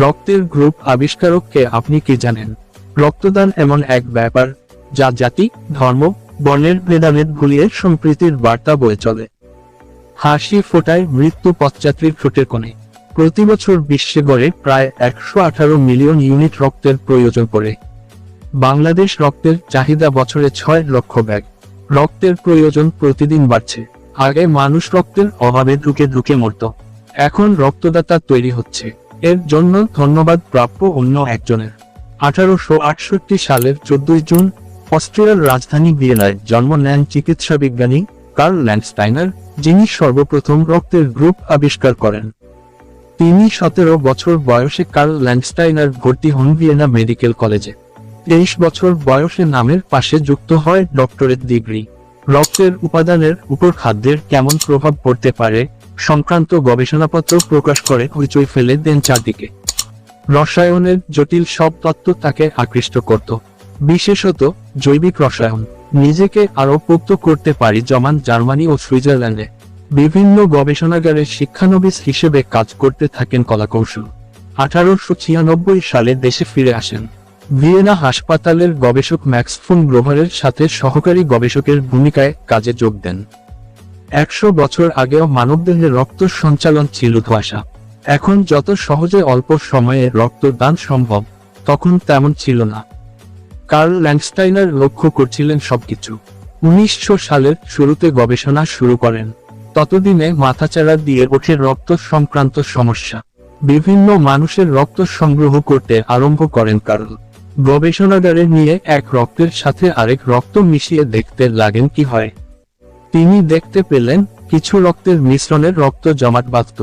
রক্তের গ্রুপ আবিষ্কারককে আপনি কি জানেন? রক্তদান এমন এক ব্যাপার, যা জাতি, ধর্ম, বর্ণের ভেদাভেদ ভুলিয়ে সম্প্রীতির বার্তা বয়ে চলে। হাসি ফোটায় মৃত্যু পথযাত্রীর ঠোঁটের কোণে। প্রতি বছর বিশ্বে গড়ে প্রায় একশো আঠারো মিলিয়ন ইউনিট রক্তের প্রয়োজন পড়ে। বাংলাদেশ রক্তের চাহিদা বছরে ছয় লক্ষ ব্যাগ। রক্তের প্রয়োজন প্রতিদিন বাড়ছে। আগে মানুষ রক্তের অভাবে ঢুকে ঢুকে মরত। এখন রক্তদাতা তৈরি হচ্ছে। এর জন্য ধন্যবাদ প্রাপ্য অন্য একজনের। আঠারোশো আটষট্টি সালের চোদ্দই জুন, অস্ট্রিয়ার রাজধানী ভিয়েনায় জন্ম নেন চিকিৎসা বিজ্ঞানী কার্ল ল্যান্ডস্টাইনার, যিনি সর্বপ্রথম রক্তের গ্রুপ আবিষ্কার করেন। তিনি সতেরো বছর বয়সে কার্ল ল্যান্ডস্টাইনার ভর্তি হন ভিয়েনা মেডিকেল কলেজে। তেইশ বছর বয়সে নামের পাশে যুক্ত হয় ডক্টরেট ডিগ্রি। রক্তের উপাদানের উপর খাদ্যের কেমন প্রভাব পড়তে পারে সংক্রান্ত গবেষণাপত্র প্রকাশ করে হইচই ফেলে দেন চারদিকে। রসায়নের জটিল সব তত্ত্ব তাকে আকৃষ্ট করত। বিশেষত জৈবিক রসায়ন। নিজেকে আরও পোক্ত করতে পারি জমান জার্মানি ও সুইজারল্যান্ডে। বিভিন্ন গবেষণাগারে শিক্ষানবিশ হিসেবে কাজ করতে থাকেন কলাকৌশল। আঠারোশো ছিয়ানব্বই সালে দেশে ফিরে আসেন। ভিয়েনা হাসপাতালের গবেষক ম্যাক্স ফুন গ্রোভারের সাথে সহকারী গবেষকের ভূমিকায় কাজে যোগ দেন। একশো বছর আগেও মানবদেহে রক্ত সঞ্চালন ছিল ধোয়াশা। এখন যত সহজে অল্প সময়ে রক্তদান সম্ভব, তখন তেমন ছিল না। কার্ল ল্যান্ডস্টাইনার লক্ষ্য করছিলেন সবকিছু। উনিশশো সালের শুরুতে গবেষণা শুরু করেন। ততদিনে মাথাচাড়া দিয়ে ওঠে রক্ত সংক্রান্ত সমস্যা। বিভিন্ন মানুষের রক্ত সংগ্রহ করতে আরম্ভ করেন কার্ল। গবেষণাগারে নিয়ে এক রক্তের সাথে আরেক রক্ত মিশিয়ে দেখতে লাগেন কি হয়। তিনি দেখতে পেলেন, কিছু রক্তের মিশ্রণের রক্ত জমাট বাঁধত।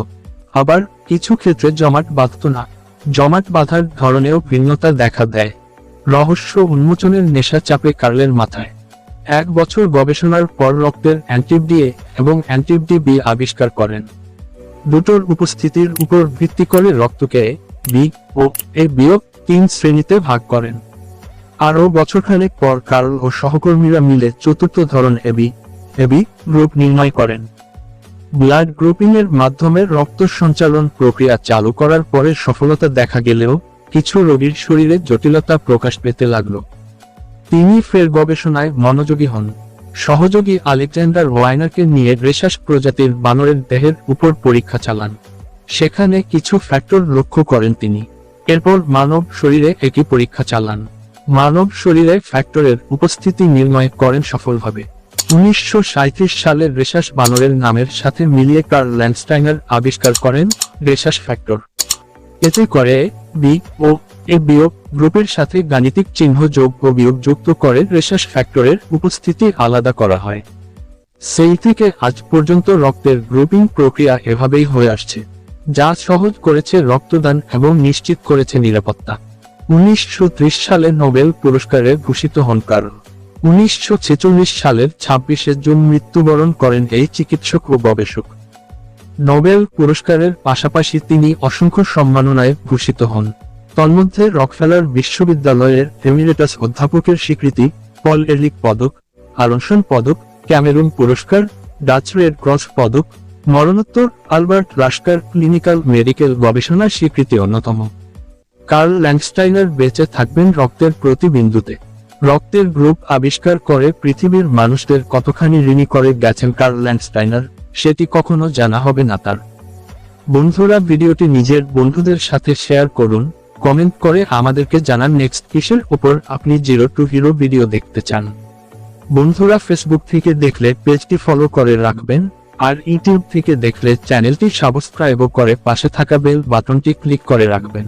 আবার কিছু ক্ষেত্রে জমাট বাঁধত না। জমাট বাঁধার ধরনেও ভিন্নতা দেখা দেয়। রহস্য উন্মোচনের নেশা চাপে কার্লের মাথায়। এক বছর গবেষণার পর রক্তের অ্যান্টিবডিএ এবং অ্যান্টিবডি আবিষ্কার করেন। দুটোর উপস্থিতির উপর ভিত্তি করে রক্তকে বি ও এ বিয়োগ তিন শ্রেণীতে ভাগ করেন। আরও বছরখানেক পর কার্ল ও সহকর্মীরা মিলে চতুর্থ ধরন এবি এবি গ্রুপ নির্ণয় করেন। ব্লাড গ্রুপিং এর মাধ্যমে রক্ত সঞ্চালন প্রক্রিয়া চালু করার পরে সফলতা দেখা গেলেও কিছু রোগীর শরীরে জটিলতা প্রকাশ পেতে লাগল। তিনি ফের গবেষণায় মনোযোগী হন। সহযোগী আলেকজান্ডার ওয়াইনারকে নিয়ে রেশাস প্রজাতির বানরের দেহের উপর পরীক্ষা চালান। সেখানে কিছু ফ্যাক্টর লক্ষ্য করেন তিনি। এরপর মানব শরীরে একই পরীক্ষা চালান। মানব শরীরে ফ্যাক্টরের উপস্থিতি নির্ণয় করেন সফলভাবে। উনিশশো সালের রেশাস বানরের নামের সাথে মিলিয়ে কার্ল ল্যান্ডস্টাইনার আবিষ্কার করেন রেশাস ফ্যাক্টর। এতে করে বি ও এ বিয়োগ গ্রুপের সাথে গাণিতিক চিহ্ন যোগ ও বিয়োগ যুক্ত করে রেশাস ফ্যাক্টরের উপস্থিতি আলাদা করা হয়। সেই থেকে আজ পর্যন্ত রক্তের গ্রুপিং প্রক্রিয়া এভাবেই হয়ে আসছে, যা সহজ করেছে রক্তদান এবং নিশ্চিত করেছে নিরাপত্তা। উনিশশো ত্রিশ সালে নোবেল পুরস্কারে ভূষিত হন কার্ল। উনিশশো ছেচল্লিশ সালের ছাব্বিশে জুন মৃত্যুবরণ করেন এই চিকিৎসক ও গবেষক। নোবেল পুরস্কারের পাশাপাশি তিনি অসংখ্য সম্মাননায় ভূষিত হন। তন্মধ্যে রকফেলার বিশ্ববিদ্যালয়ের এমিরেটাস অধ্যাপকের স্বীকৃতি, পল এরলিক পদক আরনসন পদক, ক্যামেরুন পুরস্কার, ডাচ রেড ক্রস পদক, মরণোত্তর আলবার্ট রাস্কার ক্লিনিক্যাল মেডিকেল গবেষণার স্বীকৃতি অন্যতম। কার্ল ল্যান্ডস্টাইনার বেঁচে থাকবেন রক্তের প্রতি বিন্দুতে রক্তের গ্রুপ আবিষ্কার করে পৃথিবীর মানুষদের কতখানি ঋণী করে গেছেন কার্ল ল্যান্ডস্টাইনার, সেটি কখনো জানা হবে না তার। বন্ধুরা, ভিডিওটি নিজের বন্ধুদের সাথে শেয়ার করুন, কমেন্ট করে আমাদেরকে জানান নেক্সট কিসের উপর আপনি জিরো টু হিরো ভিডিও দেখতে চান। বন্ধুরা, ফেসবুক থেকে দেখলে পেজটি ফলো করে রাখবেন, আর ইউটিউব থেকে দেখলে চ্যানেলটি সাবস্ক্রাইব করে পাশে থাকা বেল বাটনটি ক্লিক করে রাখবেন।